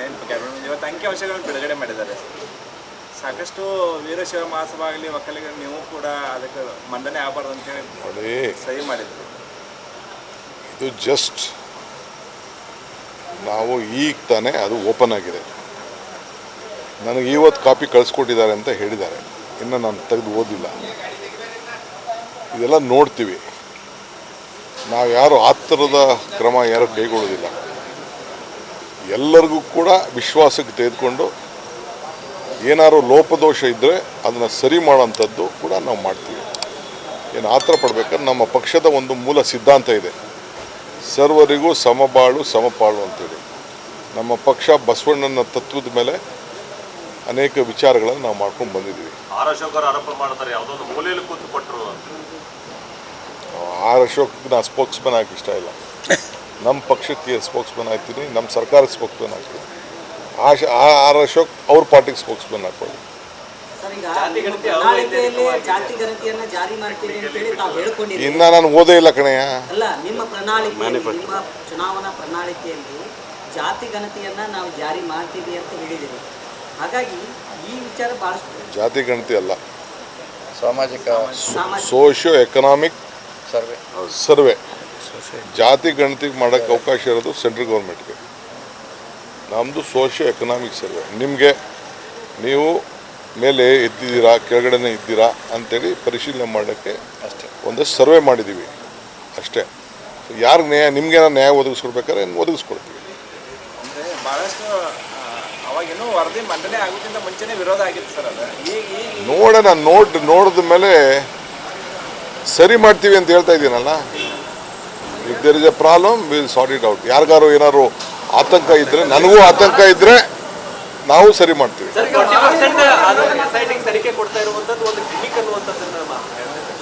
ನೆನಪು ಕ್ಯಾಬಿನೆಟ್ ಇವತ್ತು ಅಂಕಿ ಅಂಶಗಳನ್ನು ಬಿಡುಗಡೆ ಮಾಡಿದ್ದಾರೆ. ಸಾಕಷ್ಟು ವೀರಶಿವ ಮಾಸವಾಗಲಿ ಆಗಲಿ ನೀವು ಕೂಡ ಅದಕ್ಕೆ ಮಂಡನೆ ಆಗಬಾರ್ದು ಅಂತೇಳಿ ಹೇಳಿ ಸಹಿ ಮಾಡಿದ್ರು. ಇದು ಜಸ್ಟ್ ನಾವು ಈಗ ತಾನೇ ಅದು ಓಪನ್ ಆಗಿದೆ. ನನಗೆ ಇವತ್ತು ಕಾಪಿ ಕಳಿಸ್ಕೊಟ್ಟಿದ್ದಾರೆ ಅಂತ ಹೇಳಿದ್ದಾರೆ. ಇನ್ನು ನಾನು ತೆಗೆದು ಓದಿಲ್ಲ. ಇದೆಲ್ಲ ನೋಡ್ತೀವಿ. ನಾವು ಯಾರು ಆ ಥರದ ಕ್ರಮ ಯಾರು ಕೈಗೊಳ್ಳೋದಿಲ್ಲ. ಎಲ್ಲರಿಗೂ ಕೂಡ ವಿಶ್ವಾಸಕ್ಕೆ ತೆಗೆದುಕೊಂಡು ಏನಾದ್ರು ಲೋಪದೋಷ ಇದ್ದರೆ ಅದನ್ನು ಸರಿ ಮಾಡೋಂಥದ್ದು ಕೂಡ ನಾವು ಮಾಡ್ತೀವಿ. ಏನು ಆತರ ಪಡ್ಬೇಕಾದ್ರೆ ನಮ್ಮ ಪಕ್ಷದ ಒಂದು ಮೂಲ ಸಿದ್ಧಾಂತ ಇದೆ. ಸರ್ವರಿಗೂ ಸಮಬಾಳು ಸಮಪಾಳು ಅಂತೇಳಿ ನಮ್ಮ ಪಕ್ಷ ಬಸವಣ್ಣನ ತತ್ವದ ಮೇಲೆ ಅನೇಕ ವಿಚಾರಗಳನ್ನು ನಾವು ಮಾಡ್ಕೊಂಡು ಬಂದಿದ್ದೀವಿ. ಆರ್ ಅಶೋಕ್ ಆರೋಪ ಮಾಡ್ತಾರೆ ಯಾವುದೋ ಒಂದು ಮೂಲೆಯಲ್ಲಿ ಕೂತು ಕೊಟ್ಟರು ಅಂತ. ಆರ್ ಅಶೋಕ್ಗೆ ನಾನು ಸ್ಪೋಕ್ಸ್ಮನ್ ಆಗಕ್ಕೆ ಇಷ್ಟ ಇಲ್ಲ. ನಮ್ಮ ಪಕ್ಷಕ್ಕೆ ಸ್ಪೋಕ್ಸ್ಮನ್ ಆಗ್ತೀನಿ ನಮ್ಮ ಸರ್ಕಾರಕ್ಕೆ ಸ್ಪೋಕ್ಸ್ಮನ್ ಆಗ್ತೀನಿ. ಆಶ ಆ- ಆರ್ ಅಶೋಕ್ ಅವ್ರ ಪಾರ್ಟಿಗೆ ಸ್ಪೋಕ್ಸ್ಮನ್ ಹಾಕೊಳ್ಳಿ ಇನ್ನು ನಾನು ಓದೇ ಇಲ್ಲ ಕಣಯ್ಯ. ಅಲ್ಲ ನಿಮ್ಮ ಪ್ರಣಾಳಿಕೆ ಚುನಾವಣಾ ಪ್ರಣಾಳಿಕೆಯಲ್ಲಿ ಜಾತಿ ಗಣತಿಯನ್ನ ನಾವು ಜಾರಿ ಮಾಡ್ತೀವಿ ಅಂತ ಹೇಳಿದಿರಿ ಹಾಗಾಗಿ ಈ ವಿಚಾರ ಬಹಳಷ್ಟು ಜಾತಿ ಗಣತಿ ಅಲ್ಲ. ಸಾಮಾಜಿಕ ಸೋಶಿಯೋ ಎಕನಾಮಿಕ್ ಸರ್ವೆ. ಸರ್ವೆ. ಜಾತಿ ಗಣತಿ ಮಾಡೋಕ್ಕೆ ಅವಕಾಶ ಇರೋದು ಸೆಂಟ್ರಲ್ ಗೌರ್ಮೆಂಟ್ಗೆ. ನಮ್ಮದು ಸೋಷಿಯೋ ಎಕನಾಮಿಕ್ ಸರ್ವೆ. ನಿಮಗೆ ನೀವು ಮೇಲೆ ಇದ್ದಿದ್ದೀರಾ ಕೆಳಗಡೆನೇ ಇದ್ದೀರಾ ಅಂತೇಳಿ ಪರಿಶೀಲನೆ ಮಾಡೋಕ್ಕೆ ಅಷ್ಟೇ. ಒಂದಷ್ಟು ಸರ್ವೆ ಮಾಡಿದ್ದೀವಿ. ಅಷ್ಟೇ. ಯಾರಿಗೆ ನ್ಯಾಯ ನಿಮ್ಗೆ ನ್ಯಾಯ ಒದಗಿಸ್ಕೊಡ್ಬೇಕಾದ್ರೆ ಒದಗಿಸ್ಕೊಡ್ತೀವಿ. ನೋಡೋಣ ನೋಡ್ ನೋಡಿದ ಮೇಲೆ ಸರಿ ಮಾಡ್ತೀವಿ ಅಂತ ಹೇಳ್ತಾ ಇದ್ದೀನಲ್ಲ if there is a problem will sort it out ಯಾರಿಗಾರು ಏನಾದ್ರು ಆತಂಕ ಇದ್ರೆ ನನಗೂ ಆತಂಕ ಇದ್ರೆ ನಾವು ಸರಿ ಮಾಡ್ತೀವಿ.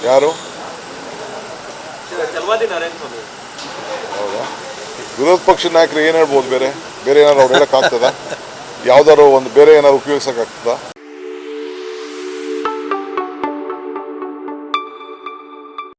ಯಾರು? ಹೌದಾ? ವಿರೋಧ ಪಕ್ಷ ನಾಯಕರು ಏನ್ ಹೇಳ್ಬೋದು ಬೇರೆ? ಬೇರೆ ಏನಾದ್ರು ಅವ್ರು ಹೇಳೋಕ್ಕಾಗ್ತದ ಯಾವ್ದಾದ್ರು ಒಂದು ಬೇರೆ ಏನಾದ್ರು ಉಪಯೋಗಿಸೋಕ್ಕಾಗ್ತದ